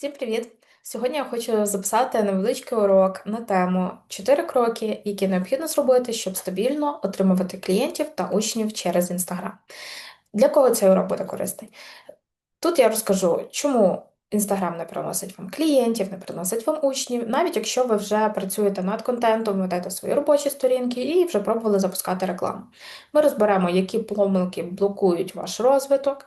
Всім привіт! Сьогодні я хочу записати невеличкий урок на тему 4 кроки, які необхідно зробити, щоб стабільно отримувати клієнтів та учнів через Instagram. Для кого цей урок буде корисний? Тут я розкажу, чому Instagram не приносить вам клієнтів, не приносить вам учнів, навіть якщо ви вже працюєте над контентом, ведете свої робочі сторінки і вже пробували запускати рекламу. Ми розберемо, які помилки блокують ваш розвиток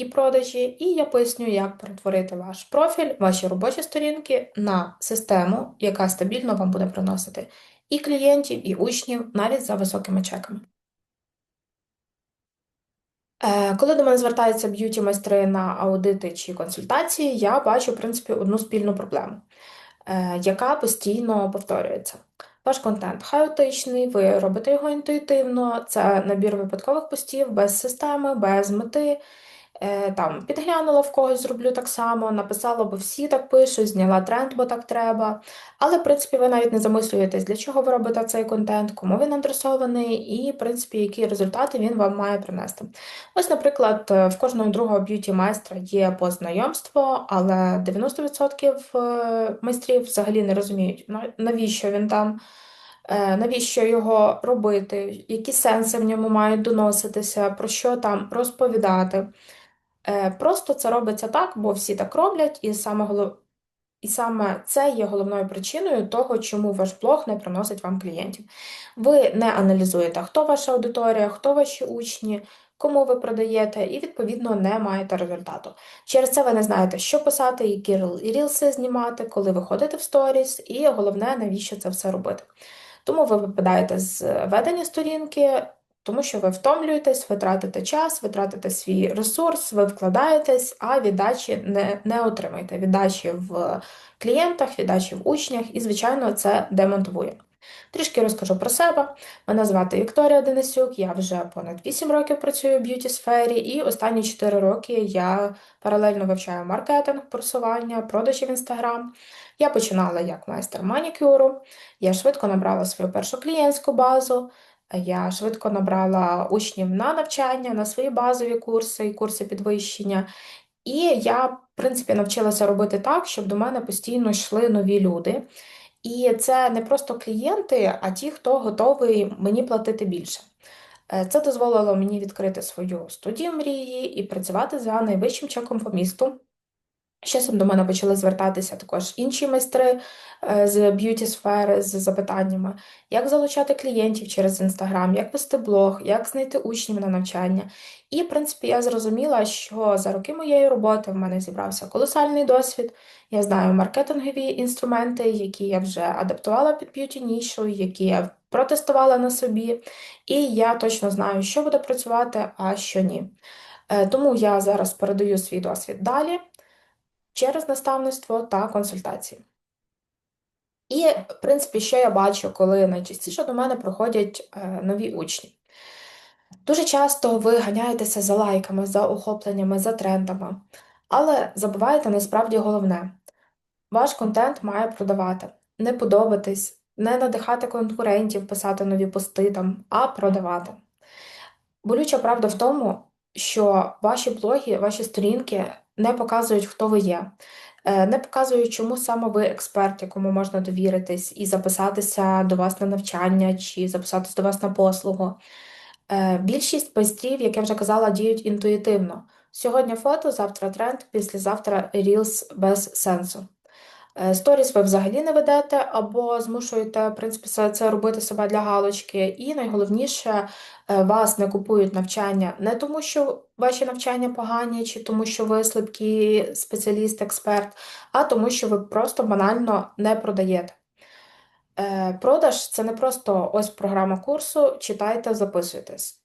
і продажі, і я поясню, як перетворити ваш профіль, ваші робочі сторінки на систему, яка стабільно вам буде приносити і клієнтів, і учнів навіть за високими чеками. Е, Коли до мене звертаються б'юті-майстри на аудити чи консультації, я бачу, в принципі, одну спільну проблему, е, яка постійно повторюється. Ваш контент хаотичний, ви робите його інтуїтивно, це набір випадкових постів без системи, без мети. Е, Там підглянула в когось, зроблю так само, написала, бо всі так пишуть, зняла тренд, бо так треба. Але, в принципі, ви навіть не замислюєтесь, для чого ви робите цей контент, кому він адресований, і, в принципі, які результати він вам має принести. Ось, наприклад, е, в кожного другого б'юті-майстра є познайомство, але 90% е, майстрів взагалі не розуміють, навіщо він там. Навіщо його робити, які сенси в ньому мають доноситися, про що там розповідати. Е, просто це робиться так, бо всі так роблять, і саме голов... і саме це є головною причиною того, чому ваш блог не приносить вам клієнтів. Ви не аналізуєте, хто ваша аудиторія, хто ваші учні, кому ви продаєте, і, відповідно, не маєте результату. Через це ви не знаєте, що писати, які рілси знімати, коли виходите в сторіс, і головне, навіщо це все робити. Тому ви випадаєте з ведення сторінки, тому що ви втомлюєтесь, ви тратите час, ви тратите свій ресурс, ви вкладаєтесь, а віддачі не, не отримаєте. Віддачі в клієнтах, віддачі в учнях, і, звичайно, це демотивує. Трішки розкажу про себе. Мене звати Вікторія Денисюк, я вже понад 8 років працюю в б'юті сфері, і останні 4 роки я паралельно вивчаю маркетинг, просування, продажі в інстаграм. Я починала як майстер манікюру, я швидко набрала свою першу клієнтську базу. Я швидко набрала учнів на навчання, на свої базові курси і курси підвищення. І я, в принципі, навчилася робити так, щоб до мене постійно йшли нові люди. І це не просто клієнти, а ті, хто готовий мені платити більше. Е, це дозволило мені відкрити свою студію мрії і працювати за найвищим чеком по місту. З часом до мене почали звертатися також інші майстри е, з б'юті сфери з запитаннями, як залучати клієнтів через інстаграм, як вести блог, як знайти учнів на навчання. І, в принципі, я зрозуміла, що за роки моєї роботи в мене зібрався колосальний досвід. Я знаю маркетингові інструменти, які я вже адаптувала під б'юті нішу, які я протестувала на собі, і я точно знаю, що буде працювати, а що ні. Е, тому я зараз передаю свій досвід далі через наставництво та консультації. І, в принципі, що я бачу, коли найчастіше до мене приходять е, нові учні. Дуже часто ви ганяєтеся за лайками, за охопленнями, за трендами, але забуваєте насправді головне: ваш контент має продавати, не подобатись, не надихати конкурентів, писати нові пости там, а продавати. Болюча правда в тому, що ваші блоги, ваші сторінки не показують, хто ви є, е, не показують, чому саме ви експерт, якому можна довіритись, і записатися до вас на навчання чи записатися до вас на послугу. Е, більшість майстрів, як я вже казала, діють інтуїтивно. Сьогодні фото, завтра тренд, післязавтра рілс без сенсу. Е, сторіс ви взагалі не ведете, або змушуєте, в принципі, це робити себе для галочки. І найголовніше, е, вас не купують навчання не тому, що ваші навчання погані, чи тому, що ви слабкий спеціаліст, експерт, а тому, що ви просто банально не продаєте. Е, продаж це не просто ось програма курсу, читайте, записуйтесь.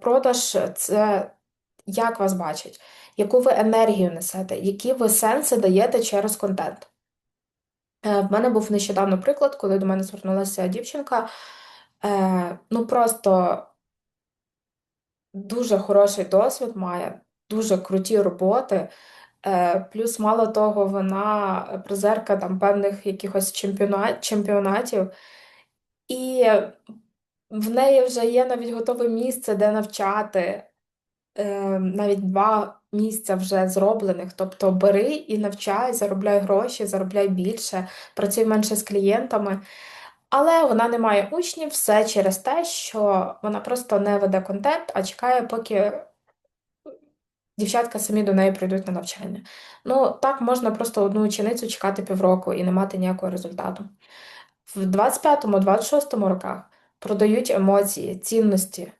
Продаж це як вас бачать яку ви енергію несете, які ви сенси даєте через контент. Е, в мене був нещодавно приклад, коли до мене звернулася дівчинка. Е, ну просто дуже хороший досвід має, дуже круті роботи. Е, плюс, мало того, вона призерка там певних якихось чемпіонатів, і в неї вже є навіть готове місце, де навчати навіть два місця вже зроблених. Тобто бери і навчай, заробляй гроші, заробляй більше, працюй менше з клієнтами. Але вона не має учнів все через те, що вона просто не веде контент, а чекає, поки дівчатка самі до неї прийдуть на навчання. Ну, так можна просто одну ученицю чекати півроку і не мати ніякого результату. В 25-26 роках продають емоції, цінності,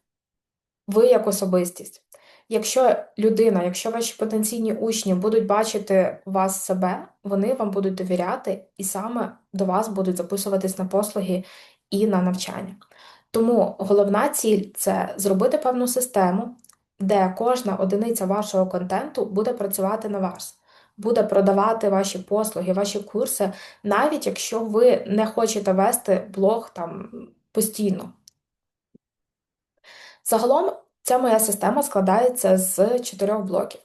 ви як особистість. Якщо людина, якщо ваші потенційні учні будуть бачити вас себе, вони вам будуть довіряти і саме до вас будуть записуватись на послуги і на навчання. Тому головна ціль це зробити певну систему, де кожна одиниця вашого контенту буде працювати на вас, буде продавати ваші послуги, ваші курси, навіть якщо ви не хочете вести блог там постійно. Загалом ця моя система складається з чотирьох блоків: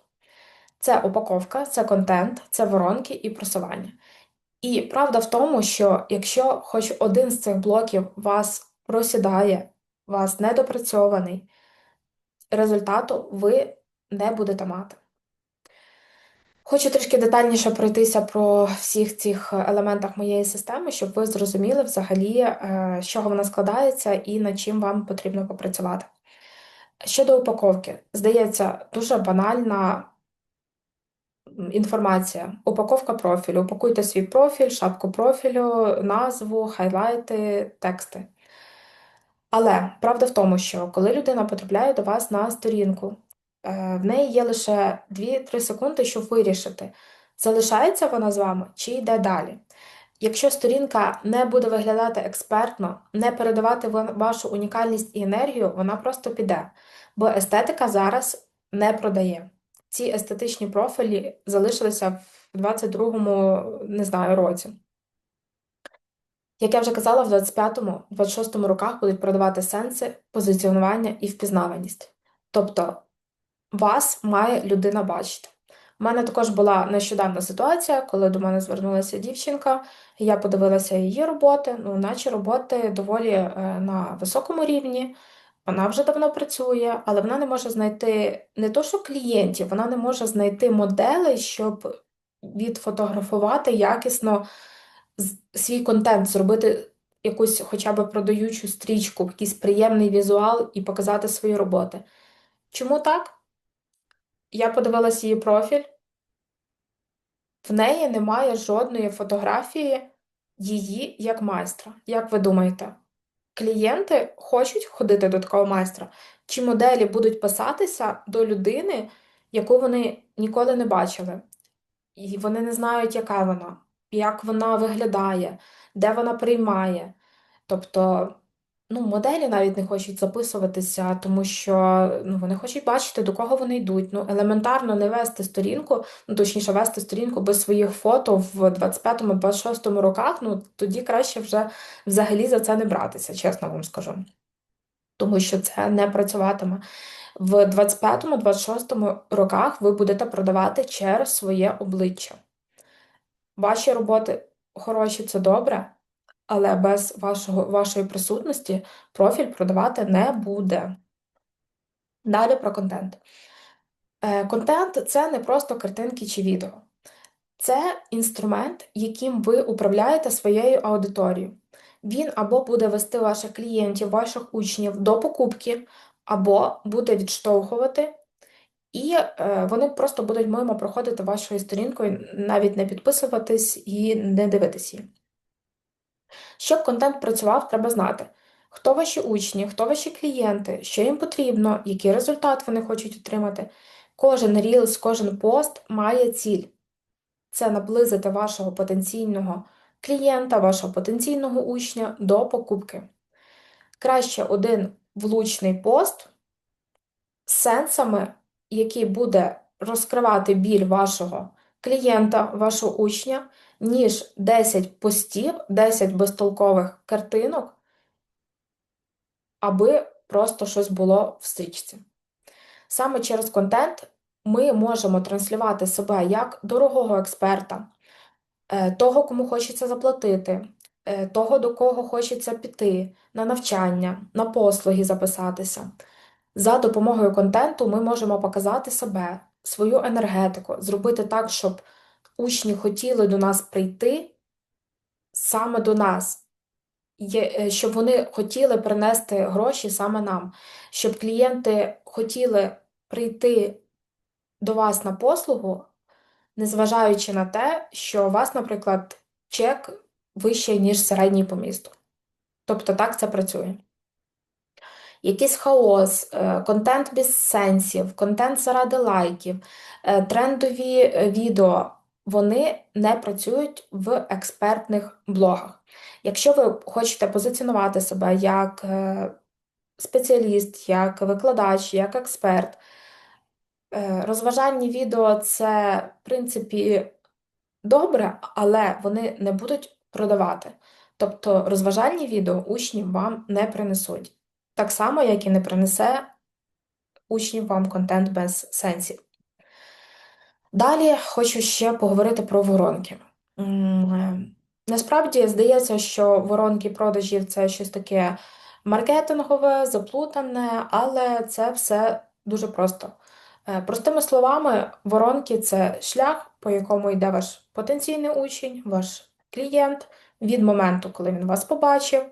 це упаковка, це контент, це воронки і просування. І правда в тому, що якщо хоч один з цих блоків вас просідає, вас недопрацьований, результату ви не будете мати. Хочу трішки детальніше пройтися про всіх цих елементах моєї системи, щоб ви зрозуміли взагалі, е, з чого вона складається і над чим вам потрібно попрацювати. Щодо упаковки, здається, дуже банальна інформація. Упаковка профілю. Упакуйте свій профіль, шапку профілю, назву, хайлайти, тексти. Але правда в тому, що коли людина потрапляє до вас на сторінку, е, в неї є лише 2-3 секунди, щоб вирішити, залишається вона з вами чи йде далі. Якщо сторінка не буде виглядати експертно, не передавати вашу унікальність і енергію, вона просто піде. Бо естетика зараз не продає. Ці естетичні профілі залишилися в 22-му, не знаю, році. Як я вже казала, в 25-26 роках будуть продавати сенси, позиціонування і впізнаваність. Тобто вас має людина бачити. У мене також була нещодавна ситуація, коли до мене звернулася дівчинка, я подивилася її роботи, ну, наче роботи доволі е, на високому рівні. Вона вже давно працює, але вона не може знайти не то, що клієнтів, вона не може знайти моделей, щоб відфотографувати якісно свій контент, зробити якусь хоча б продаючу стрічку, якийсь приємний візуал і показати свої роботи. Чому так? Я подивилась її профіль, в неї немає жодної фотографії її як майстра. Як ви думаєте, клієнти хочуть ходити до такого майстра? Чи моделі будуть писатися до людини, яку вони ніколи не бачили? І вони не знають, яка вона як вона виглядає, де вона приймає. Тобто, ну, моделі навіть не хочуть записуватися, тому що ну, вони хочуть бачити, до кого вони йдуть. Ну, елементарно не вести сторінку, ну точніше, вести сторінку без своїх фото в 25-26 роках, ну тоді краще вже взагалі за це не братися, чесно вам скажу. Тому що це не працюватиме. В 25-26 роках ви будете продавати через своє обличчя. Ваші роботи хороші, це добре, але без вашого, вашої присутності профіль продавати не буде. Далі про контент. Е, контент це не просто картинки чи відео. Це інструмент, яким ви управляєте своєю аудиторією. Він або буде вести ваших клієнтів, ваших учнів до покупки, або буде відштовхувати і е, вони просто будуть мимо проходити вашою сторінкою, навіть не підписуватись і не дивитись її. Щоб контент працював, треба знати, хто ваші учні, хто ваші клієнти, що їм потрібно, який результат вони хочуть отримати. Кожен рілс, кожен пост має ціль. Це наблизити вашого потенційного клієнта, вашого потенційного учня до покупки. Краще один влучний пост з сенсами який буде розкривати біль вашого клієнта, вашого учня, ніж 10 постів, 10 безтолкових картинок, аби просто щось було в стрічці. Саме через контент ми можемо транслювати себе як дорогого експерта, е, того, кому хочеться заплатити, е, того, до кого хочеться піти, на навчання, на послуги записатися. За допомогою контенту ми можемо показати себе, свою енергетику, зробити так, щоб учні хотіли до нас прийти саме до нас, е, щоб вони хотіли принести гроші саме нам, щоб клієнти хотіли прийти до вас на послугу, незважаючи на те, що у вас, наприклад, чек вищий, ніж середній по місту. Тобто так це працює. Якийсь хаос, е, контент без сенсів, контент заради лайків, е, трендові відео, вони не працюють в експертних блогах. Якщо ви хочете позиціонувати себе як е, спеціаліст, як викладач, як експерт, е, розважальні відео це, в принципі, добре, але вони не будуть продавати. Тобто розважальні відео учнів вам не принесуть. Так само, як і не принесе учнів вам контент без сенсів. Далі хочу ще поговорити про воронки. Е, Насправді здається, що воронки продажів це щось таке маркетингове, заплутане, але це все дуже просто. Е, Простими словами, воронки це шлях, по якому йде ваш потенційний учень, ваш клієнт від моменту, коли він вас побачив,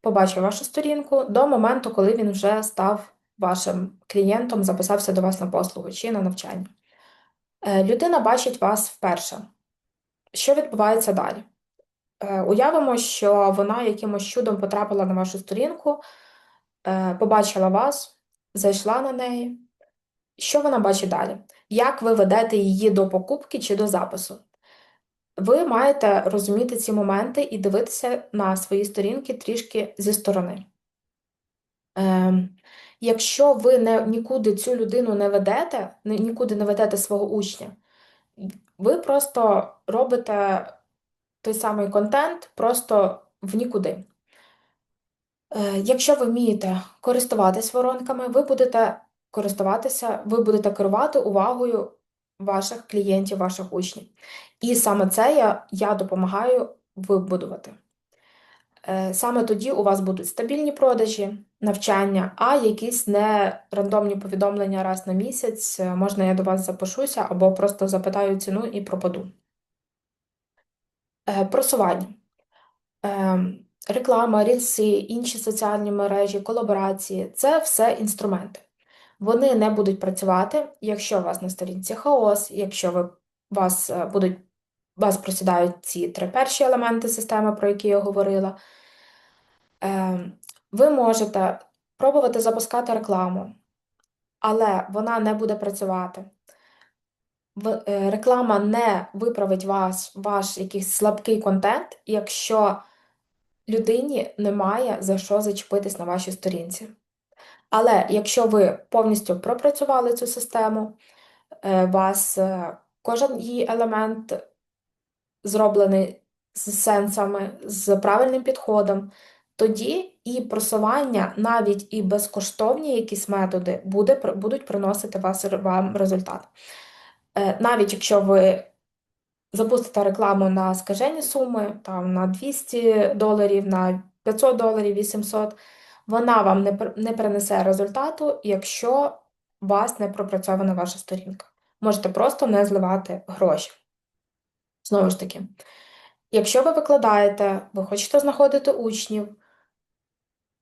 побачив вашу сторінку, до моменту, коли він вже став вашим клієнтом, записався до вас на послугу чи на навчання. Е, Людина бачить вас вперше. Що відбувається далі? Е, Уявимо, що вона якимось чудом потрапила на вашу сторінку, е, побачила вас, зайшла на неї. Що вона бачить далі? Як ви ведете її до покупки чи до запису? Ви маєте розуміти ці моменти і дивитися на свої сторінки трішки зі сторони. Якщо ви не, нікуди цю людину не ведете, нікуди не ведете свого учня, ви просто робите той самий контент просто в нікуди. Е, Якщо ви вмієте користуватись воронками, ви будете користуватися, ви будете керувати увагою ваших клієнтів, ваших учнів. І саме це я, я допомагаю вибудувати. Е, Саме тоді у вас будуть стабільні продажі, навчання, а якісь не рандомні повідомлення раз на місяць. е, Можна я до вас запишуся або просто запитаю ціну і пропаду. Е, Просування. Ем, Реклама, рільси, інші соціальні мережі, колаборації це все інструменти. Вони не будуть працювати, якщо у вас на сторінці хаос, якщо ви вас е, будуть вас просідають ці три перші елементи системи, про які я говорила. Ем, Ви можете пробувати запускати рекламу, але вона не буде працювати. Е, Реклама не виправить вас, ваш якийсь слабкий контент, якщо людині немає за що зачепитись на вашій сторінці. Але якщо ви повністю пропрацювали цю систему, е, вас е, кожен її елемент зроблений з сенсами, з правильним підходом, тоді і просування, навіть і безкоштовні якісь методи буде, будуть приносити вас, вам результат. Е, Навіть якщо ви запустите рекламу на скажені суми, там на 200 доларів, на 500 доларів, 800, вона вам не, не принесе результату, якщо у вас не пропрацьована ваша сторінка. Можете просто не зливати гроші. Знову ж таки, якщо ви викладаєте, ви хочете знаходити учнів,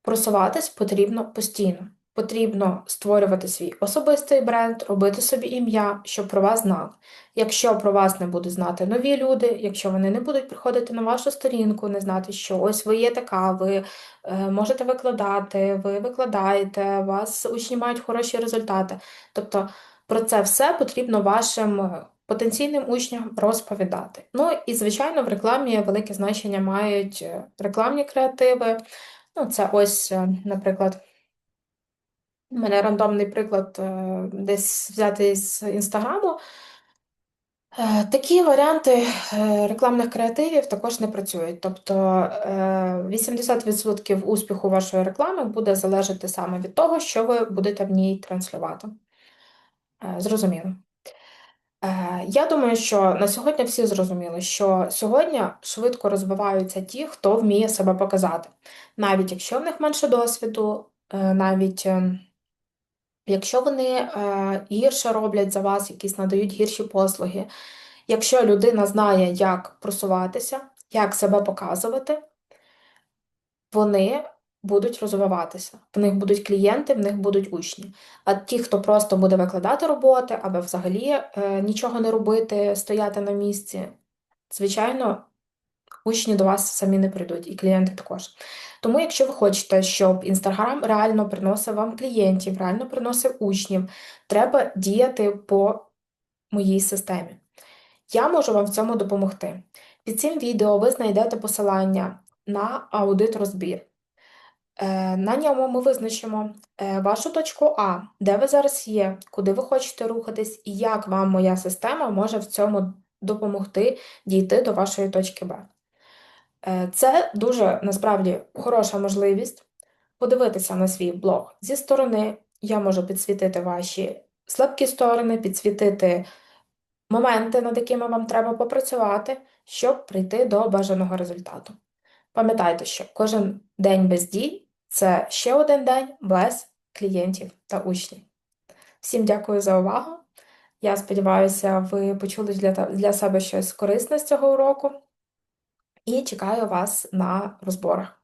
просуватись потрібно постійно. Потрібно створювати свій особистий бренд, робити собі ім'я, щоб про вас знали. Якщо про вас не будуть знати нові люди, якщо вони не будуть приходити на вашу сторінку, не знати, що ось ви є така, ви е, можете викладати, ви викладаєте, вас учні мають хороші результати. Тобто про це все потрібно вашим потенційним учням розповідати. Ну і, звичайно, в рекламі велике значення мають е, рекламні креативи. Ну, це ось, е, наприклад. У мене рандомний приклад е, десь взяти з інстаграму. Е, Такі варіанти рекламних креативів також не працюють. Тобто е, 80% успіху вашої реклами буде залежати саме від того, що ви будете в ній транслювати. Зрозуміло. Е, Я думаю, що на сьогодні всі зрозуміли, що сьогодні швидко розвиваються ті, хто вміє себе показати. Навіть якщо в них менше досвіду, е, навіть. ем, Якщо вони е, гірше роблять за вас, якісь надають гірші послуги, якщо людина знає, як просуватися, як себе показувати, вони будуть розвиватися. В них будуть клієнти, в них будуть учні. А ті, хто просто буде викладати роботи, або взагалі е, нічого не робити, стояти на місці, звичайно, учні до вас самі не прийдуть, і клієнти також. Тому, якщо ви хочете, щоб Інстаграм реально приносив вам клієнтів, реально приносив учнів, треба діяти по моїй системі. Я можу вам в цьому допомогти. Під цим відео ви знайдете посилання на аудит розбір. Е, На ньому ми визначимо е, вашу точку А, де ви зараз є, куди ви хочете рухатись, і як вам моя система може в цьому допомогти дійти до вашої точки Б. Е, Це дуже насправді хороша можливість подивитися на свій блог зі сторони. Я можу підсвітити ваші слабкі сторони, підсвітити моменти, над якими вам треба попрацювати, щоб прийти до бажаного результату. Пам'ятайте, що кожен день без дій це ще один день без клієнтів та учнів. Всім дякую за увагу. Я сподіваюся, ви почули для, себе щось корисне з цього уроку і чекаю вас на розборах.